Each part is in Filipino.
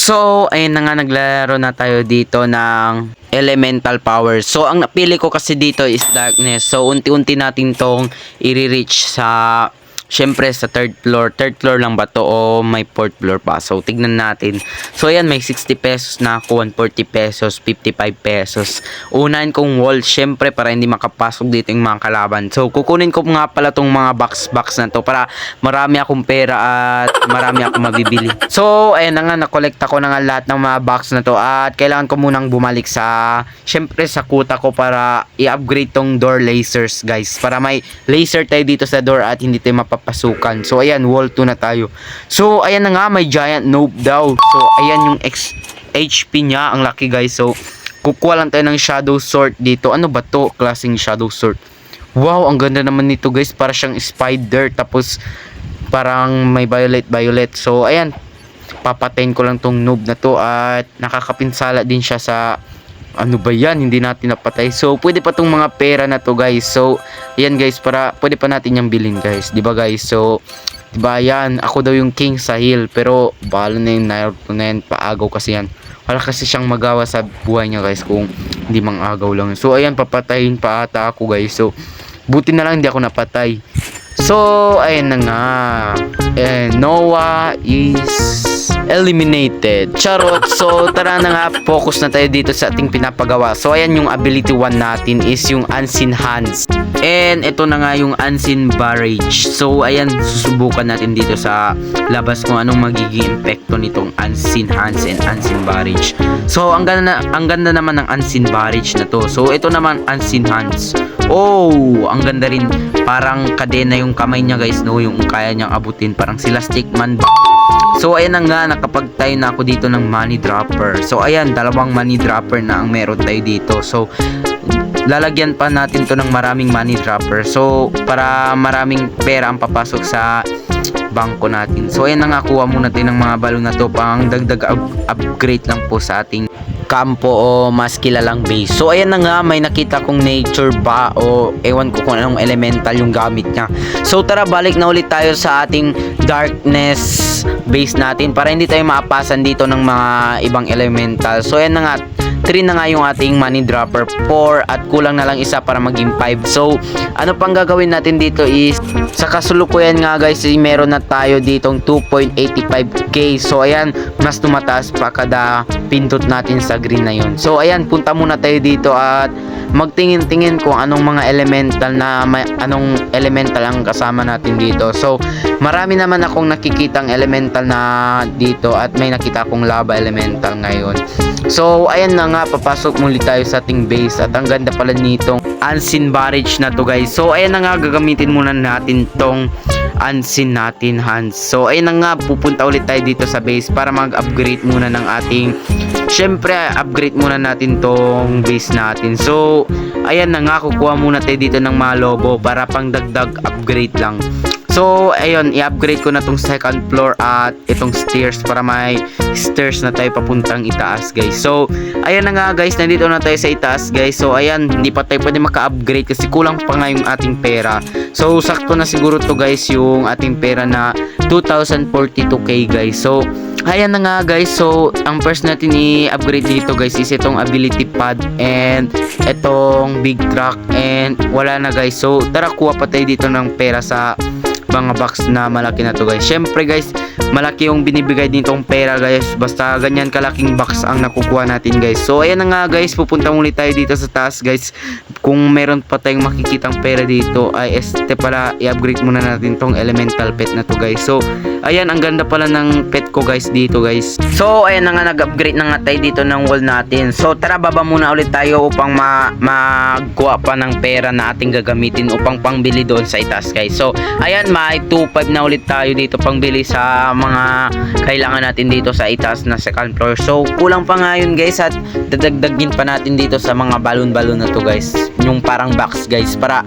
So, ayun na nga naglaro na tayo dito ng elemental power. So, ang napili ko kasi dito is darkness. So, unti-unti natin tong i-reach sa Siyempre sa third floor, third floor lang ba to o may fourth floor pa? So tignan natin. So ayan may 60 pesos na ako, 140 pesos, 55 pesos. Unahin kong wall syempre para hindi makapasok dito yung mga kalaban. So kukunin ko nga pala tong mga box box na to para marami akong pera at marami akong mabibili. So ayan na nga nakolekta ko na nga lahat ng mga box na to at kailangan ko munang bumalik sa syempre sa kuta ko para i-upgrade tong door lasers guys para may laser tayo dito sa door at hindi tayo mapapasukan. So ayan, wall 2 na tayo. So ayan na nga, may giant noob daw. So ayan yung X HP niya, ang laki guys. So kukuha lang tayo ng shadow sword dito. Ano ba to? Klaseng shadow sword. Wow, ang ganda naman nito guys. Para siyang spider. Tapos parang may violet violet. So ayan, papatayin ko lang tong noob na to at nakakapinsala din siya sa ano ba yan? Hindi natin napatay. So pwede pa tong mga pera na to guys. So yan guys para pwede pa natin yung bilhin guys. Di ba guys? So di ba yan ako daw yung king sa hill. Pero bahala na yung Naruto na yan paagaw kasi yan. Wala kasi siyang magawa sa buhay niya guys kung hindi mang agaw lang so ayan papatayin pa ata ako guys. So buti na lang hindi ako napatay. So ayan na nga. Eh, Noah is eliminated. Charot. So, tara na nga, focus na tayo dito sa ating pinapagawa. So, ayan yung ability 1 natin is yung Unseen Hands. And ito na nga yung Unseen Barrage. So, ayan, susubukan natin dito sa labas kung anong magiging epekto nitong Unseen Hands and Unseen Barrage. So, ang ganda, ang ganda naman ng Unseen Barrage na to. So, ito naman Unseen Hands. Oh, ang ganda rin. Parang kadena yung kamay niya guys, no? Yung kaya niyang abutin. Parang sila stickman ba? So ayan na nga nakapagtayo na ako dito ng money dropper. So ayan dalawang money dropper na ang meron tayo dito. So lalagyan pa natin to ng maraming money dropper. So para maraming pera ang papasok sa bangko natin. So ayan na nga kuha muna tayo ng mga balon na to pang dagdag up- upgrade lang po sa ating kampo o mas kilalang base. So ayan na nga may nakita kong nature ba o ewan ko kung anong elemental yung gamit niya. So tara balik na ulit tayo sa ating darkness base natin para hindi tayo maapasan dito ng mga ibang elemental. So ayan na nga 3 na nga yung ating money dropper. 4 at kulang na lang isa para maging 5 so ano pang gagawin natin dito is sa kasulukuyan nga guys eh, meron na tayo ditong 2.85k so ayan mas tumataas pa kada pindot natin sa green na yun. So ayan punta muna tayo dito at magtingin-tingin kung anong mga elemental na may, anong elemental ang kasama natin dito. So marami naman akong nakikitang elemental na dito at may nakita akong lava elemental ngayon. So, ayan na nga, papasok muli tayo sa ating base at ang ganda pala nitong unseen barrage na to guys. So, ayan na nga, gagamitin muna natin tong unseen natin hands. So, ayan na nga, pupunta ulit tayo dito sa base para mag-upgrade muna ng ating Syempre, upgrade muna natin tong base natin. So, ayan na nga, kukuha muna tayo dito ng mga lobo para pang dagdag upgrade lang. So, ayun, i-upgrade ko na tong second floor at itong stairs para may stairs na tayo papuntang itaas, guys. So, ayan na nga, guys, nandito na tayo sa itaas, guys. So, ayan, hindi pa tayo pwede maka-upgrade kasi kulang pa nga yung ating pera. So, sakto na siguro to, guys, yung ating pera na 2,042k, guys. So, ayan na nga, guys. So, ang first natin i-upgrade dito, guys, is itong ability pad and itong big truck and wala na, guys. So, tara, kuha pa tayo dito ng pera sa mga box na malaki na to guys. Syempre guys, malaki yung binibigay nitong pera guys. Basta ganyan kalaking box ang nakukuha natin guys. So ayan na nga guys, pupunta muli tayo dito sa taas guys. Kung meron pa tayong makikitang pera dito ay este pala i-upgrade muna natin tong elemental pet na to guys. So ayan, ang ganda pala ng pet ko guys dito guys. So ayan na nga nag-upgrade na nga tayo dito ng wall natin. So tara baba muna ulit tayo upang ma magkuha pa ng pera na ating gagamitin upang pangbili doon sa itaas guys. So ayan, may 2.5 na ulit tayo dito pangbili sa mga kailangan natin dito sa itaas na second floor. So kulang pa nga yun guys at dadagdagin pa natin dito sa mga balon-balon na to guys. Yung parang box guys para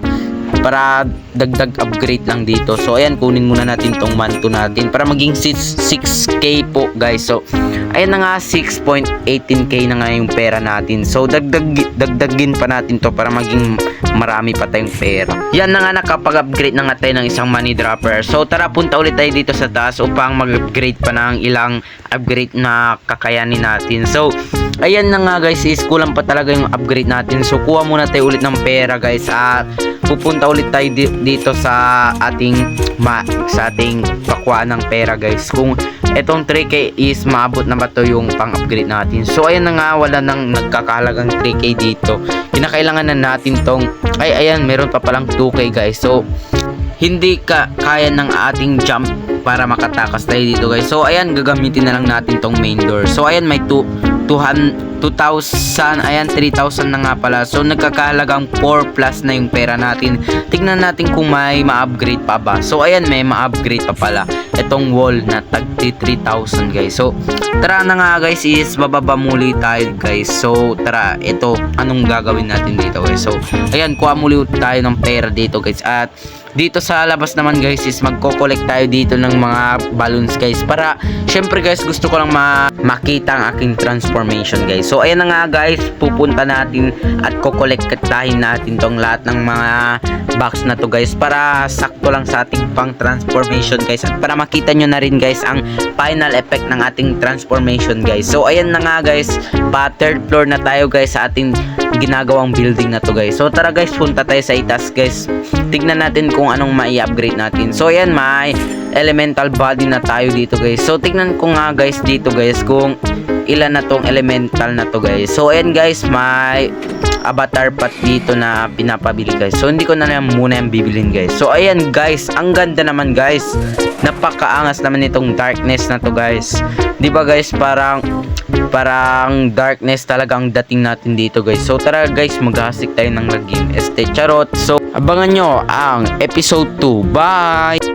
para dagdag upgrade lang dito. So ayan, kunin muna natin tong manto natin para maging 6, 6k po guys. So ayan na nga 6.18k na nga yung pera natin. So dagdag dagdagin pa natin to para maging marami pa tayong pera. Yan na nga nakapag-upgrade na nga tayo ng isang money dropper. So tara punta ulit tayo dito sa taas upang mag-upgrade pa ng ilang upgrade na kakayanin natin. So ayan na nga guys is kulang pa talaga yung upgrade natin. So kuha muna tayo ulit ng pera guys at pupunta ulit tayo di- dito sa ating ma sa ating pakuha ng pera guys. Kung etong 3k is maabot na ba to yung pang-upgrade natin. So ayan na nga wala nang nagkakahalagang 3k dito. Kinakailangan na natin tong ay ayan meron pa palang 2k guys. So hindi ka kaya ng ating jump para makatakas tayo dito guys. So ayan gagamitin na lang natin tong main door. So ayan may 2 200 2,000 ayan 3,000 na nga pala. So nagkakahalagang 4 plus na yung pera natin. Tignan natin kung may ma-upgrade pa ba. So ayan may ma-upgrade pa pala. Itong wall na tag 3,000 guys. So tara na nga guys is bababa muli tayo guys. So tara ito anong gagawin natin dito guys. So ayan kuha muli tayo ng pera dito guys. At dito sa labas naman guys is magko-collect tayo dito ng mga balloons guys. Para syempre guys gusto ko lang ma makita ang aking transformation guys. So ayan na nga guys pupunta natin at kokolektahin natin tong lahat ng mga box na to guys. Para sakto lang sa ating pang transformation guys. At para makita nyo na rin guys ang final effect ng ating transformation guys. So ayan na nga guys. Pa third floor na tayo guys sa ating ginagawang building na to guys so tara guys punta tayo sa itas guys tignan natin kung anong mai-upgrade natin. So ayan, may elemental body na tayo dito guys. So tignan ko nga guys dito guys kung ilan na tong elemental na to guys. So ayan guys, may avatar pat dito na pinapabili guys. So hindi ko na lang muna yung bibilin guys. So ayan guys, ang ganda naman guys. Napakaangas naman itong darkness na to guys. 'Di ba guys, parang parang darkness talaga ang dating natin dito guys. So tara guys, maghasik tayo ng game este charot. So abangan nyo ang episode 2. Bye!